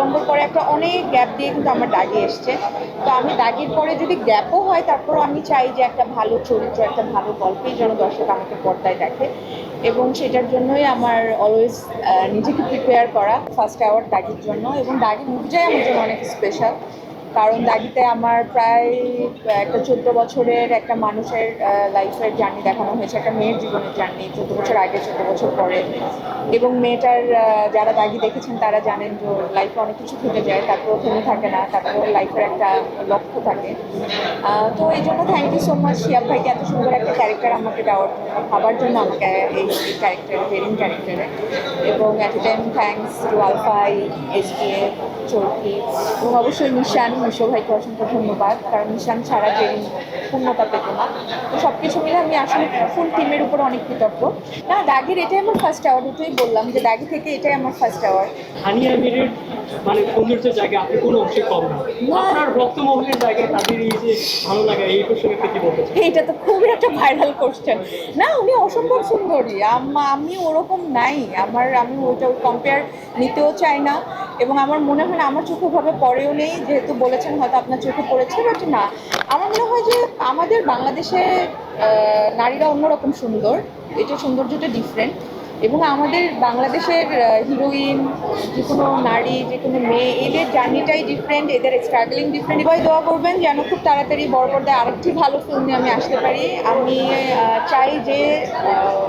সুরঙ্গর পরে একটা অনেক গ্যাপ দিয়ে কিন্তু আমার দাগি এসছে। তো আমি দাগির পরে যদি গ্যাপও হয় তারপরও আমি চাই যে একটা ভালো চরিত্র, একটা ভালো গল্পেই যেন দর্শক আমাকে পর্দায় দেখে এবং সেটার জন্যই আমার অলওয়েজ নিজেকে প্রিপেয়ার করা ফার্স্ট অ্যাওয়ার্ড দাগির জন্য এবং দাগি মুভিটাই আমার জন্য অনেক স্পেশাল কারণ দাগিতে আমার প্রায় একটা চোদ্দ বছরের একটা মানুষের লাইফের জার্নি দেখানো হয়েছে, একটা মেয়ের জীবনের জার্নি চোদ্দ বছর আগে, চোদ্দ বছর পরে। এবং মেয়েটার যারা দাগি দেখেছেন, তারা জানেন যে লাইফে অনেক কিছু ঘটে যায় তারপর থেমে থাকে না, তারপরেও লাইফের একটা লক্ষ্য থাকে। তো এই জন্য thank you so much Shiab ভাইকে এত সুন্দর একটা ক্যারেক্টার আমাকে দেওয়ার জন্য, ভাবার জন্য আমাকে এই ক্যারেক্টারে হেরিং ক্যারেক্টারে এবং at a time thanks to আলফাই এস কে চৌকি এবং অবশ্যই নিশান মিশো ভাইকে অসংখ্য ধন্যবাদ কারণ নিশান ছাড়া জেরিন পূর্ণতা পেত না। তো সব কিছু মিলে আমি আসলে ফুল টিমের উপর অনেক কৃতজ্ঞ। না দাগির এটাই আমার ফার্স্ট অ্যাওয়ার্ড ওটাই বললাম যে দাগি থেকে এটাই আমার ফার্স্ট অ্যাওয়ার্ড হানিয়া মিরের মানে সৌন্দর্যের জায়গায় আপনি কোনো অংশে কম না। আপনার জায়গায় তাদের এই যে ভালো লাগা এই প্রসঙ্গে আপনি কি বলতে এইটা তো খুবই একটা ভাইরাল কোশ্চেন না উনি অসম্ভব সুন্দরী। আম- আমি ওরকম নাই। আমার আমি ওইটা কম্পেয়ার নিতেও চাই না। এবং আমার মনে হয় না আমার চোখে ভাবে পরেও নেই যেহেতু বলেছেন, হয়তো আপনার চোখে পড়েছে বাট না। আমার মনে হয় যে আমাদের বাংলাদেশে নারীরা অন্যরকম সুন্দর। এটা সৌন্দর্যটা ডিফারেন্ট এবং আমাদের বাংলাদেশের হিরোইন যে কোনো নারী, যে কোনো মেয়ে, এদের জার্নিটাই ডিফারেন্ট এদের স্ট্রাগলিং ডিফারেন্ট এবার দোয়া করবেন যেন খুব তাড়াতাড়ি বড় পর্দায় আরেকটি ভালো ফিল্ম নিয়ে আমি আসতে পারি। আমি চাই যে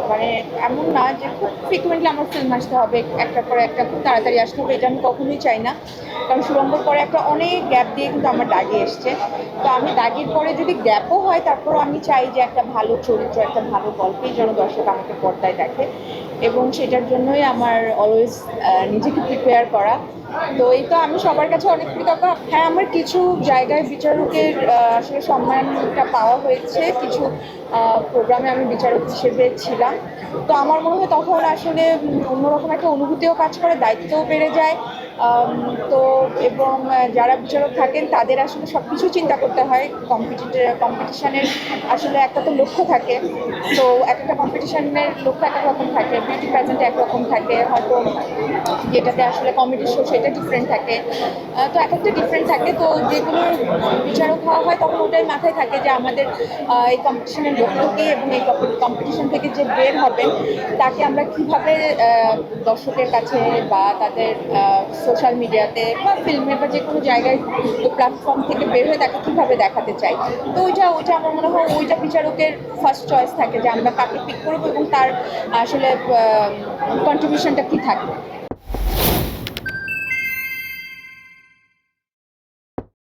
মানে এমন না যে খুব ফ্রিকুয়েন্টলি আমার ফিল্ম আসতে হবে, একটার পর একটা খুব তাড়াতাড়ি আসতে হবে, এটা আমি কখনোই চাই না। কারণ শুভঙ্কর পরে একটা অনেক গ্যাপ দিয়ে কিন্তু আমার দাগি এসছে। তো আমি দাগির পরে যদি গ্যাপও হয় তারপর আমি চাই যে একটা ভালো চরিত্র, একটা ভালো গল্পেই যেন দর্শক আমাকে পর্দায় দেখে। এবং সেটার জন্যই আমার অলওয়েজ নিজেকে প্রিপেয়ার করা। তো এই তো আমি সবার কাছে অনেক কৃতজ্ঞ। হ্যাঁ আমার কিছু জায়গায় বিচারকের আসলে সম্মানটা পাওয়া হয়েছে। কিছু প্রোগ্রামে আমি বিচারক হিসেবে ছিলাম। তো আমার মনে হয় তখন আসলে অন্যরকম একটা অনুভূতিও কাজ করে, দায়িত্বও বেড়ে যায়। তো এবং যারা বিচারক থাকেন, তাদের আসলে সব কিছু চিন্তা করতে হয়। কম্পিটিটিভ কম্পিটিশানের আসলে একটা তো লক্ষ্য থাকে। তো এক একটা কম্পিটিশানের লক্ষ্য এক রকম থাকে বিউটি প্যাজেন্ট একরকম থাকে। হয়তো যেটাতে আসলে কমেডি শো সেটা ডিফারেন্ট থাকে। তো এক একটা ডিফারেন্ট থাকে। তো যেগুলো বিচারক হওয়া হয়, তখন ওটাই মাথায় থাকে যে আমাদের এই কম্পিটিশনের লক্ষ্য কী এবং এই কম্পিটিশন থেকে যে বের হবেন তাকে আমরা কীভাবে দর্শকের কাছে বা তাদের সোশ্যাল মিডিয়াতে বা ফিল্মে বা যে কোনো জায়গায় প্ল্যাটফর্ম থেকে বের হয়ে তাকে কীভাবে দেখাতে চাই? তো ওইটা ওইটা আমার মনে হয় ওইটা বিচারকের ফার্স্ট চয়েস থাকে যে আমরা কাকে পিক করব এবং তার আসলে কন্ট্রিবিউশনটা কী থাকবে।